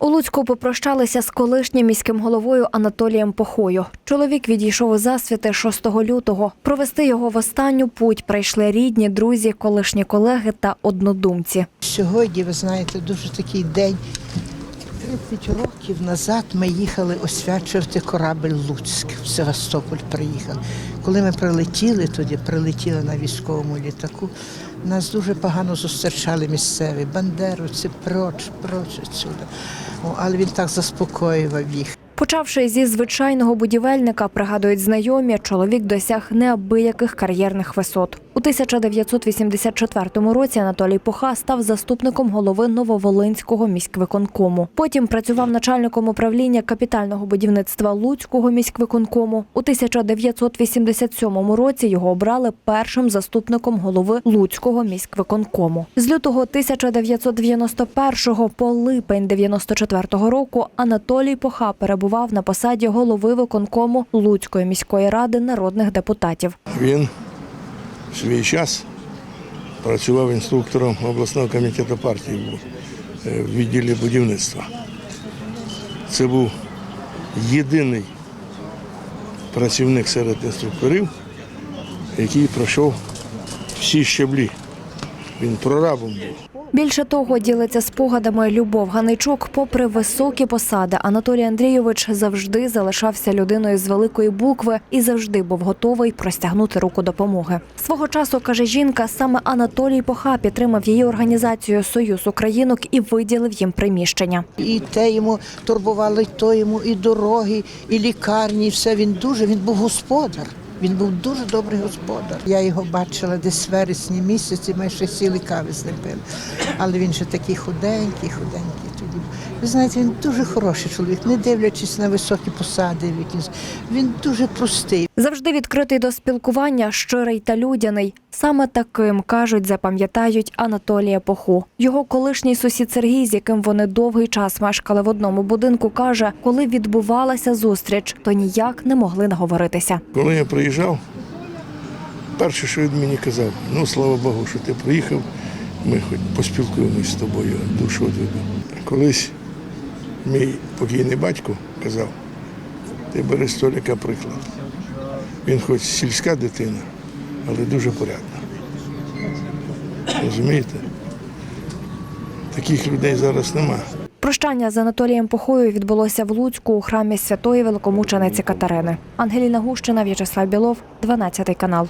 У Луцьку попрощалися з колишнім міським головою Анатолієм Похою. Чоловік відійшов у засвіти 6 лютого. Провести його в останню путь прийшли рідні, друзі, колишні колеги та однодумці. Сьогодні, ви знаєте, дуже такий день. 30 років назад ми їхали освячувати корабель Луцьк. В Севастополь приїхали. Коли ми прилетіли туди, прилетіли на військовому літаку, нас дуже погано зустрічали місцеві бандеровці, проч, проч отсюди. Але він так заспокоював їх. Почавши зі звичайного будівельника, пригадують знайомі, чоловік досяг неабияких кар'єрних висот. У 1984 році Анатолій Поха став заступником голови Нововолинського міськвиконкому. Потім працював начальником управління капітального будівництва Луцького міськвиконкому. У 1987 році його обрали першим заступником голови Луцького міськвиконкому. З лютого 1991 по липень 94 року Анатолій Поха перебував на посаді голови виконкому Луцької міської ради народних депутатів. Він в свій час працював інструктором обласного комітету партії е, в відділі будівництва. Це був єдиний працівник серед інструкторів, який пройшов всі щаблі. Він прорабом був. Більше того, ділиться спогадами Любов Ганичук. Попри високі посади, Анатолій Андрійович завжди залишався людиною з великої букви і завжди був готовий простягнути руку допомоги. Свого часу каже жінка, саме Анатолій Поха підтримав її організацію Союз Українок і виділив їм приміщення. І те йому турбувало, і то йому, і дороги, і лікарні, і все. Він дуже, він був господар. Він був дуже добрий господар. Я його бачила десь в вересні місяці, ми ще сіли кави з ним пили. Але він же такий худенький, худенький тоді. Ви знаєте, він дуже хороший чоловік, не дивлячись на високі посади. якісь. Він дуже простий. Завжди відкритий до спілкування, щирий та людяний. Саме таким кажуть, запам'ятають Анатолія Поху. Його колишній сусід Сергій, з яким вони довгий час мешкали в одному будинку, каже, коли відбувалася зустріч, то ніяк не могли наговоритися. Коли я приїжджав, перше, що він мені казав, ну слава Богу, що ти приїхав, ми хоч поспілкуємось з тобою, душу відведу. Колись мій покійний батько казав, ти бери з Толіка приклад. Він хоч сільська дитина, але дуже порядна. Розумієте? Таких людей зараз нема. Прощання з Анатолієм Похою відбулося в Луцьку у храмі святої великомучениці Катерини. Ангеліна Гущина, В'ячеслав Білов, 12 канал.